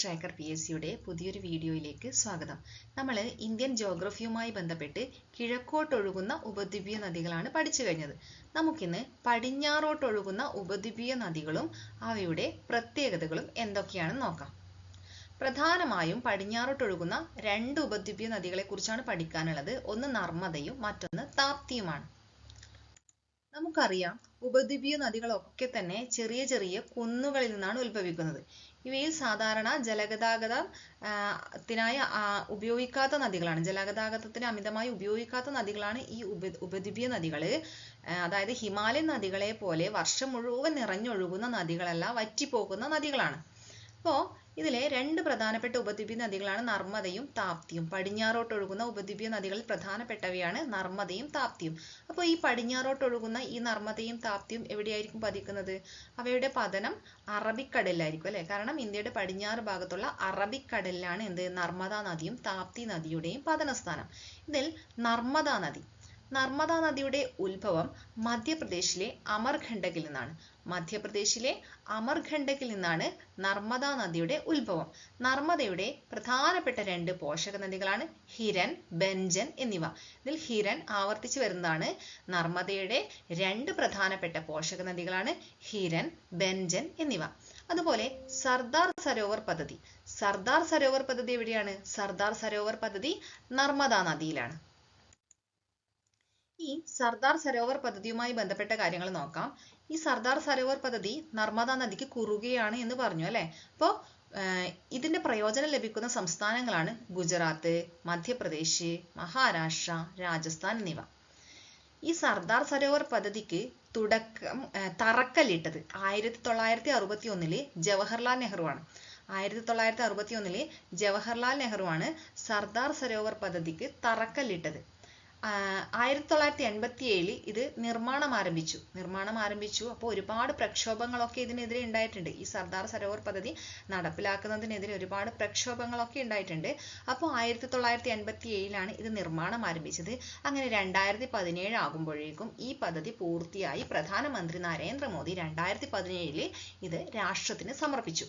Tracker P S സിയുടെ പുതിയൊരു വീഡിയോയിലേക്ക് സ്വാഗതം. നമ്മൾ ഇന്ത്യൻ ജോഗ്രഫിയുമായി ബന്ധപ്പെട്ട് കിഴക്കോട്ടൊഴുകുന്ന ഉപദ്വീപീയ നദികളാണ് പഠിച്ചു കഴിഞ്ഞത്. നമുക്കിന്ന് പടിഞ്ഞാറോട്ടൊഴുകുന്ന ഉപദ്വീപീയ നദികളും അവയുടെ പ്രത്യേകതകളും എന്തൊക്കെയാണെന്ന് നോക്കാം. പ്രധാനമായും പടിഞ്ഞാറോട്ടൊഴുകുന്ന രണ്ട് ഉപദ്വീപീയ നദികളെ കുറിച്ചാണ് പഠിക്കാനുള്ളത്. ഒന്ന് നർമ്മദയും മറ്റൊന്ന് താപ്തിയുമാണ്. നമുക്കറിയാം ഉപദ്വീപീയ നദികളൊക്കെ തന്നെ ചെറിയ ചെറിയ കുന്നുകളിൽ നിന്നാണ് ഉത്ഭവിക്കുന്നത്. ഇവയിൽ സാധാരണ ജലഗതാഗതത്തിനായി ഉപയോഗിക്കാത്ത നദികളാണ്. ജലഗതാഗതത്തിന് അമിതമായി ഉപയോഗിക്കാത്ത നദികളാണ് ഈ ഉപ ഉപദ്വീപീയ നദികൾ അതായത് ഹിമാലയൻ നദികളെ പോലെ വർഷം മുഴുവൻ നിറഞ്ഞൊഴുകുന്ന നദികളല്ല വറ്റിപ്പോകുന്ന നദികളാണ്. അപ്പോൾ ഇതിലെ രണ്ട് പ്രധാനപ്പെട്ട ഉപദ്വീപ്യ നദികളാണ് നർമ്മദയും താപ്തിയും. പടിഞ്ഞാറോട്ടൊഴുകുന്ന ഉപദ്വീപീയ നദികളിൽ പ്രധാനപ്പെട്ടവയാണ് നർമ്മദയും താപ്തിയും. അപ്പോൾ ഈ പടിഞ്ഞാറോട്ടൊഴുകുന്ന ഈ നർമ്മദയും താപ്തിയും എവിടെയായിരിക്കും പതിക്കുന്നത്? അവയുടെ പതനം അറബിക്കടലിലായിരിക്കും അല്ലേ? കാരണം ഇന്ത്യയുടെ പടിഞ്ഞാറ് ഭാഗത്തുള്ള അറബിക്കടലിലാണ് എന്ത്? നർമ്മദ നദിയും താപ്തി നദിയുടെയും പതനസ്ഥാനം. ഇതിൽ നർമ്മദ നദി നർമ്മദ നദിയുടെ ഉത്ഭവം മധ്യപ്രദേശിലെ അമർഖണ്ഡകിൽ നിന്നാണ്. മധ്യപ്രദേശിലെ അമർഖണ്ഡകിൽ നിന്നാണ് നർമ്മദ നദിയുടെ ഉത്ഭവം. നർമ്മദയുടെ പ്രധാനപ്പെട്ട രണ്ട് പോഷക നദികളാണ് ഹിരൻ ബെഞ്ചൻ എന്നിവ. ഇതിൽ ഹിരൻ ആവർത്തിച്ചു വരുന്നതാണ്. നർമ്മദയുടെ രണ്ട് പ്രധാനപ്പെട്ട പോഷക നദികളാണ് ഹിരൻ ബെഞ്ചൻ എന്നിവ. അതുപോലെ സർദാർ സരോവർ പദ്ധതി. സർദാർ സരോവർ പദ്ധതി എവിടെയാണ്? സർദാർ സരോവർ പദ്ധതി നർമ്മദ നദിയിലാണ്. ഈ സർദാർ സരോവർ പദ്ധതിയുമായി ബന്ധപ്പെട്ട കാര്യങ്ങൾ നോക്കാം. ഈ സർദാർ സരോവർ പദ്ധതി നർമ്മദ നദിക്ക് കുറുകയാണ് എന്ന് പറഞ്ഞു അല്ലെ? അപ്പോൾ ഇതിന്റെ പ്രയോജനം ലഭിക്കുന്ന സംസ്ഥാനങ്ങളാണ് ഗുജറാത്ത് മധ്യപ്രദേശ് മഹാരാഷ്ട്ര രാജസ്ഥാൻ എന്നിവ. ഈ സർദാർ സരോവർ പദ്ധതിക്ക് തുടക്കം തറക്കല്ലിട്ടത് ആയിരത്തി തൊള്ളായിരത്തി അറുപത്തി ഒന്നിൽ ജവഹർലാൽ നെഹ്റുവാണ് ആയിരത്തി തൊള്ളായിരത്തി അറുപത്തി ഒന്നിൽ ജവഹർലാൽ നെഹ്റുവാണ് സർദാർ സരോവർ പദ്ധതിക്ക് തറക്കല്ലിട്ടത്. ആയിരത്തി തൊള്ളായിരത്തി എൺപത്തി ഏഴിൽ ഇത് നിർമ്മാണം ആരംഭിച്ചു. നിർമ്മാണം ആരംഭിച്ചു. അപ്പോൾ ഒരുപാട് പ്രക്ഷോഭങ്ങളൊക്കെ ഇതിനെതിരെ ഉണ്ടായിട്ടുണ്ട്. ഈ സർദാർ സരോവർ പദ്ധതി നടപ്പിലാക്കുന്നതിനെതിരെ ഒരുപാട് പ്രക്ഷോഭങ്ങളൊക്കെ ഉണ്ടായിട്ടുണ്ട്. അപ്പോൾ ആയിരത്തി തൊള്ളായിരത്തി എൺപത്തി ഏഴിലാണ് ഇത് നിർമ്മാണം ആരംഭിച്ചത്. അങ്ങനെ രണ്ടായിരത്തി പതിനേഴ് ആകുമ്പോഴേക്കും ഈ പദ്ധതി പൂർത്തിയായി പ്രധാനമന്ത്രി നരേന്ദ്രമോദി രണ്ടായിരത്തി പതിനേഴിൽ ഇത് രാഷ്ട്രത്തിന് സമർപ്പിച്ചു.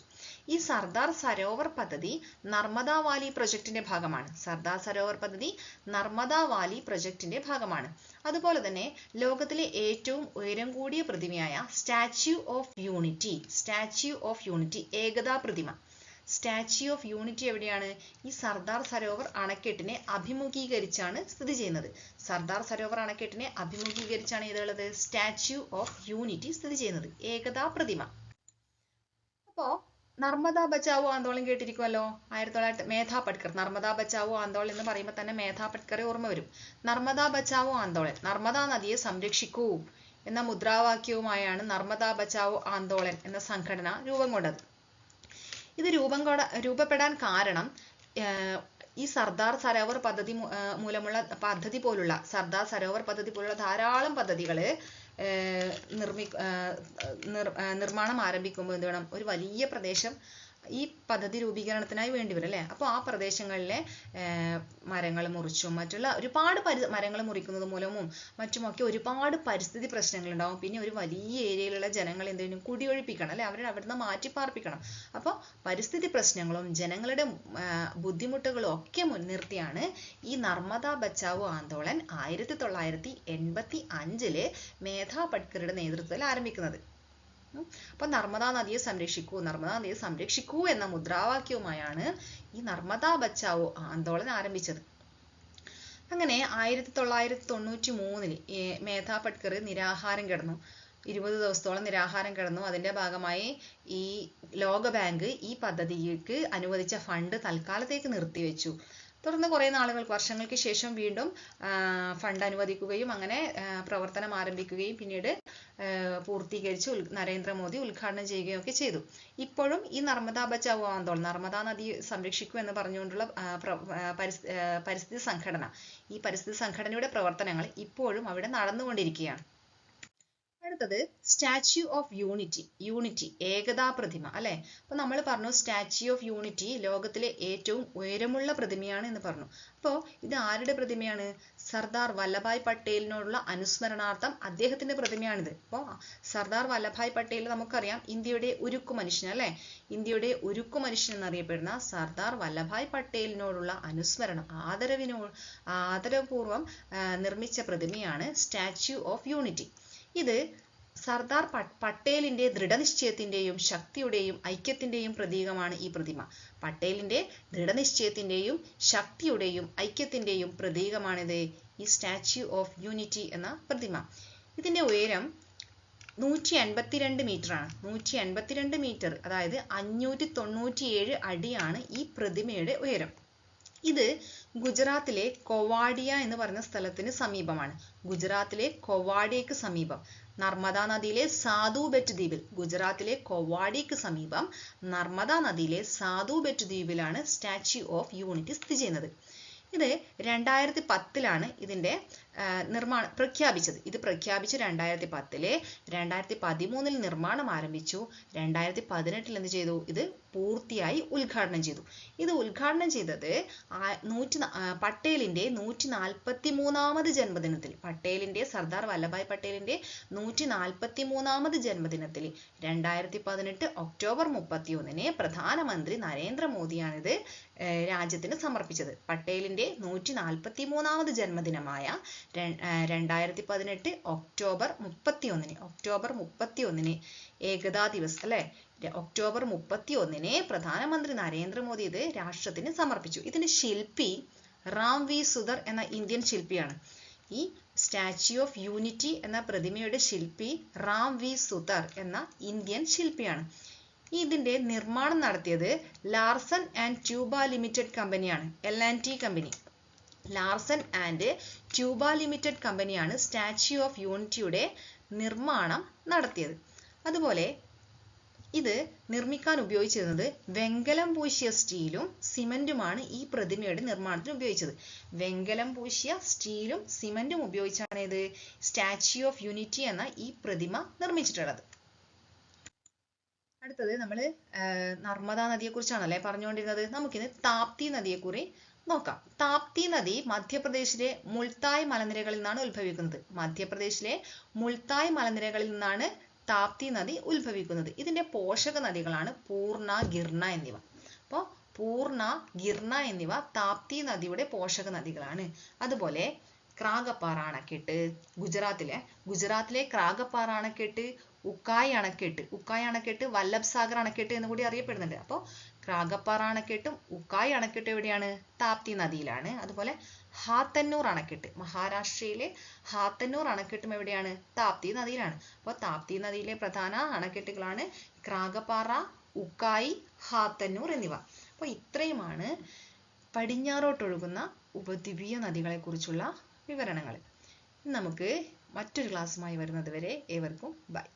ഈ സർദാർ സരോവർ പദ്ധതി നർമ്മദ വാലി പ്രൊജക്ടിന്റെ ഭാഗമാണ്. സർദാർ സരോവർ പദ്ധതി നർമ്മദ വാലി പ്രൊജക്ടിന്റെ ഭാഗമാണ്. അതുപോലെ തന്നെ ലോകത്തിലെ ഏറ്റവും ഉയരം കൂടിയ പ്രതിമയായ statue of unity statue of unity ഏകതാ പ്രതിമ. സ്റ്റാച്യു ഓഫ് യൂണിറ്റി എവിടെയാണ്? ഈ സർദാർ സരോവർ അണക്കെട്ടിനെ അഭിമുഖീകരിച്ചാണ് സ്ഥിതി ചെയ്യുന്നത്. സർദാർ സരോവർ അണക്കെട്ടിനെ അഭിമുഖീകരിച്ചാണ് ഏതുള്ളത് സ്റ്റാച്യു ഓഫ് യൂണിറ്റി സ്ഥിതി ചെയ്യുന്നത്. ഏകതാ പ്രതിമ. അപ്പോ നർമ്മദ ബച്ചാവോ ആന്തോളൻ കേട്ടിരിക്കുമല്ലോ ആയിരത്തി തൊള്ളായിരത്തി മേധാ പട്കർ നർമ്മദ ബച്ചാവോ ആന്തോളൻ എന്ന് പറയുമ്പോൾ തന്നെ മേധാ ഓർമ്മ വരും. നർമ്മദ ബച്ചാവോ ആന്തോളൻ. നർമ്മദ നദിയെ സംരക്ഷിക്കൂ എന്ന മുദ്രാവാക്യവുമായാണ് നർമ്മദ ബച്ചാവോ ആന്തോളൻ എന്ന സംഘടന രൂപം കൊണ്ടത്. ഇത് രൂപം കൊട രൂപപ്പെടാൻ കാരണം ഈ സർദാർ സരോവർ പദ്ധതി മൂലമുള്ള പദ്ധതി പോലുള്ള സർദാർ സരോവർ പദ്ധതി പോലുള്ള ധാരാളം പദ്ധതികൾ നിർമ്മി നിർമ്മാണം ആരംഭിക്കുമ്പോൾ എന്ത് വേണം? ഒരു വലിയ പ്രദേശം ഈ പദ്ധതി രൂപീകരണത്തിനായി വേണ്ടി വരും അല്ലേ? അപ്പോൾ ആ പ്രദേശങ്ങളിലെ മരങ്ങൾ മുറിച്ചും മറ്റുള്ള ഒരുപാട് പരി മരങ്ങൾ മുറിക്കുന്നത് മൂലവും മറ്റുമൊക്കെ ഒരുപാട് പരിസ്ഥിതി പ്രശ്നങ്ങൾ ഉണ്ടാവും പിന്നെ ഒരു വലിയ ഏരിയയിലുള്ള ജനങ്ങൾ എന്തെങ്കിലും കുടിയൊഴിപ്പിക്കണം അല്ലെ? അവരെ അവിടുന്ന് മാറ്റി പാർപ്പിക്കണം അപ്പോൾ പരിസ്ഥിതി പ്രശ്നങ്ങളും ജനങ്ങളുടെ ബുദ്ധിമുട്ടുകളും ഒക്കെ മുൻനിർത്തിയാണ് ഈ നർമ്മദ ബച്ചാവോ ആന്തോളൻ ആയിരത്തി തൊള്ളായിരത്തി എൺപത്തി അഞ്ചിൽ മേധാ പട്കറുടെ നേതൃത്വത്തിൽ ആരംഭിക്കുന്നത്. അപ്പൊ നർമ്മദാ നദിയെ സംരക്ഷിക്കൂ. നർമ്മദാ നദിയെ സംരക്ഷിക്കൂ എന്ന മുദ്രാവാക്യവുമായാണ് ഈ നർമ്മദാ ബച്ചാവോ ആന്തോളൻ ആരംഭിച്ചത്. അങ്ങനെ ആയിരത്തി തൊള്ളായിരത്തി തൊണ്ണൂറ്റി മൂന്നിൽ മേധാ പട്കർ നിരാഹാരം കിടന്നു. ഇരുപത് ദിവസത്തോളം നിരാഹാരം കിടന്നു. അതിന്റെ ഭാഗമായി ഈ ലോക ബാങ്ക് ഈ പദ്ധതിക്ക് അനുവദിച്ച ഫണ്ട് തൽക്കാലത്തേക്ക് നിർത്തിവെച്ചു. തുടർന്ന് കുറേ നാളുകൾക്ക് വർഷങ്ങൾക്ക് ശേഷം വീണ്ടും ഫണ്ട് അനുവദിക്കുകയും അങ്ങനെ പ്രവർത്തനം ആരംഭിക്കുകയും പിന്നീട് പൂർത്തീകരിച്ച് നരേന്ദ്രമോദി ഉദ്ഘാടനം ചെയ്യുകയും ഒക്കെ ചെയ്തു. ഇപ്പോഴും ഈ നർമ്മദാ ബച്ചാവോ ആന്തോളൻ നർമ്മദാ നദി സംരക്ഷിക്കൂ എന്ന് പറഞ്ഞുകൊണ്ടുള്ള പരിസ്ഥിതി സംഘടന. ഈ പരിസ്ഥിതി സംഘടനയുടെ പ്രവർത്തനങ്ങൾ ഇപ്പോഴും അവിടെ നടന്നുകൊണ്ടിരിക്കുകയാണ്. അടുത്തത് സ്റ്റാച്യു ഓഫ് യൂണിറ്റി യൂണിറ്റി ഏകതാ പ്രതിമ അല്ലെ? അപ്പൊ നമ്മൾ പറഞ്ഞു സ്റ്റാച്യു ഓഫ് യൂണിറ്റി ലോകത്തിലെ ഏറ്റവും ഉയരമുള്ള പ്രതിമയാണ് എന്ന് പറഞ്ഞു. അപ്പോൾ ഇത് ആരുടെ പ്രതിമയാണ്? സർദാർ വല്ലഭായ് പട്ടേലിനോടുള്ള അനുസ്മരണാർത്ഥം അദ്ദേഹത്തിന്റെ പ്രതിമയാണിത്. അപ്പോൾ സർദാർ വല്ലഭായ് പട്ടേൽ നമുക്കറിയാം ഇന്ത്യയുടെ ഉരുക്കു മനുഷ്യൻ അല്ലെ? ഇന്ത്യയുടെ ഉരുക്കു മനുഷ്യൻ എന്നറിയപ്പെടുന്ന സർദാർ വല്ലഭായ് പട്ടേലിനോടുള്ള അനുസ്മരണം ആദരവിനോ ആദരപൂർവം നിർമ്മിച്ച പ്രതിമയാണ് സ്റ്റാച്യു ഓഫ് യൂണിറ്റി ഇത് സർദാർ പട്ടേലിന്റെ ദൃഢനിശ്ചയത്തിന്റെയും ശക്തിയുടെയും ഐക്യത്തിന്റെയും പ്രതീകമാണ് ഈ പ്രതിമ. പട്ടേലിന്റെ ദൃഢനിശ്ചയത്തിന്റെയും ശക്തിയുടെയും ഐക്യത്തിന്റെയും പ്രതീകമാണിത് ഈ സ്റ്റാച്യു ഓഫ് യൂണിറ്റി എന്ന പ്രതിമ. ഇതിന്റെ ഉയരം നൂറ്റി അൻപത്തിരണ്ട് മീറ്റർ ആണ് നൂറ്റി അൻപത്തിരണ്ട് മീറ്റർ അതായത് അഞ്ഞൂറ്റി തൊണ്ണൂറ്റിയേഴ് അടിയാണ് ഈ പ്രതിമയുടെ ഉയരം. ഇത് ഗുജറാത്തിലെ കൊവാഡിയ എന്ന് പറയുന്ന സ്ഥലത്തിന് സമീപമാണ്. ഗുജറാത്തിലെ കൊവാഡിയക്ക് സമീപം. നർമ്മദാ നദിയിലെ സാധുബെറ്റ് ദ്വീപിൽ ഗുജറാത്തിലെ കൊവാഡിയക്ക് സമീപം നർമ്മദാ നദിയിലെ സാധുബെറ്റ് ദ്വീപിലാണ് സ്റ്റാച്യു ഓഫ് യൂണിറ്റി സ്ഥിതി ചെയ്യുന്നത്. ഇത് രണ്ടായിരത്തി പത്തിലാണ് ഇതിന്റെ നിർമ്മാണം പ്രഖ്യാപിച്ചത്. ഇത് പ്രഖ്യാപിച്ച് രണ്ടായിരത്തി പത്തിൽ രണ്ടായിരത്തി പതിമൂന്നിൽ നിർമ്മാണം ആരംഭിച്ചു. രണ്ടായിരത്തി പതിനെട്ടിൽ എന്ത് ചെയ്തു? ഇത് പൂർത്തിയായി ഉദ്ഘാടനം ചെയ്തു. ഇത് ഉദ്ഘാടനം ചെയ്തത് നൂറ്റി പട്ടേലിന്റെ നൂറ്റി നാൽപ്പത്തി മൂന്നാമത് ജന്മദിനത്തിൽ. പട്ടേലിന്റെ സർദാർ വല്ലഭായ് പട്ടേലിന്റെ നൂറ്റി നാൽപ്പത്തി മൂന്നാമത് ജന്മദിനത്തിൽ. രണ്ടായിരത്തി പതിനെട്ട് ഒക്ടോബർ മുപ്പത്തി ഒന്നിന് പ്രധാനമന്ത്രി നരേന്ദ്രമോദിയാണിത് രാജ്യത്തിന് സമർപ്പിച്ചത്. പട്ടേലിന്റെ നൂറ്റി നാൽപ്പത്തി മൂന്നാമത് ജന്മദിനമായ രണ്ടായിരത്തി പതിനെട്ട് ഒക്ടോബർ മുപ്പത്തി ഒന്നിന് ഒക്ടോബർ മുപ്പത്തി ഒന്നിന് ഏകതാ ദിവസ് അല്ലെ? ഒക്ടോബർ മുപ്പത്തി ഒന്നിന് പ്രധാനമന്ത്രി നരേന്ദ്രമോദി ഇത് രാഷ്ട്രത്തിന് സമർപ്പിച്ചു. ഇതിന്റെ ശില്പി റാം വി സുധർ എന്ന ഇന്ത്യൻ ശില്പിയാണ്. ഈ സ്റ്റാച്യു ഓഫ് യൂണിറ്റി എന്ന പ്രതിമയുടെ ശില്പി റാം വി സുധർ എന്ന ഇന്ത്യൻ ശില്പിയാണ്. ഇതിന്റെ നിർമ്മാണം നടത്തിയത് ലാർസൺ ആൻഡ് ട്യൂബ ലിമിറ്റഡ് കമ്പനിയാണ് L and T company. Larsen and Toubro limited കമ്പനിയാണ് സ്റ്റാച്യു ഓഫ് യൂണിറ്റിയുടെ നിർമ്മാണം നടത്തിയത്. അതുപോലെ ഇത് നിർമ്മിക്കാൻ ഉപയോഗിച്ചിരുന്നത് വെങ്കലം പൂശിയ സ്റ്റീലും സിമന്റുമാണ് ഈ പ്രതിമയുടെ നിർമ്മാണത്തിന് ഉപയോഗിച്ചത്. വെങ്കലം പൂശിയ സ്റ്റീലും സിമന്റും ഉപയോഗിച്ചാണ് ഇത് സ്റ്റാച്യു ഓഫ് യൂണിറ്റി എന്ന ഈ പ്രതിമ നിർമ്മിച്ചിട്ടുള്ളത്. അടുത്തത് നമ്മൾ നർമ്മദാ നദിയെക്കുറിച്ചാണല്ലേ പറഞ്ഞുകൊണ്ടിരുന്നത്. നമുക്കിന്ന് താപ്തി നദിയെക്കുറി നോക്കാം. താപ്തി നദി മധ്യപ്രദേശിലെ മുൾത്തായ് മലനിരകളിൽ നിന്നാണ് ഉത്ഭവിക്കുന്നത്. മധ്യപ്രദേശിലെ മുൾത്തായ് മലനിരകളിൽ നിന്നാണ് താപ്തി നദി ഉത്ഭവിക്കുന്നത്. ഇതിന്റെ പോഷക നദികളാണ് പൂർണ ഗിർണ എന്നിവ. അപ്പോൾ പൂർണ ഗിർണ എന്നിവ താപ്തി നദിയുടെ പോഷക നദികളാണ്. അതുപോലെ ക്രാഗപ്പാറ അണക്കെട്ട് ഗുജറാത്തിലെ ഗുജറാത്തിലെ ക്രാഗപ്പാറ അണക്കെട്ട് ഉക്കായ് അണക്കെട്ട്. ഉക്കായ് അണക്കെട്ട് വല്ലഭ് സാഗർ അണക്കെട്ട് എന്ന് കൂടി അറിയപ്പെടുന്നുണ്ട്. അപ്പോൾ ക്രാഗപ്പാറ അണക്കെട്ടും ഉക്കായ് അണക്കെട്ടും എവിടെയാണ്? താപ്തി നദിയിലാണ്. അതുപോലെ ഹാത്തന്നൂർ അണക്കെട്ട്. മഹാരാഷ്ട്രയിലെ ഹാത്തന്നൂർ അണക്കെട്ടും എവിടെയാണ്? താപ്തി നദിയിലാണ്. അപ്പോൾ താപ്തി നദിയിലെ പ്രധാന അണക്കെട്ടുകളാണ് ക്രാഗപ്പാറ ഉക്കായി ഹാത്തന്നൂർ എന്നിവ. അപ്പോൾ ഇത്രയുമാണ് പടിഞ്ഞാറോട്ടൊഴുകുന്ന ഉപദ്വീപീയ നദികളെക്കുറിച്ചുള്ള വിവരണങ്ങൾ. നമുക്ക് മറ്റൊരു ക്ലാസ്സുമായി വരുന്നത് വരെ ഏവർക്കും ബൈ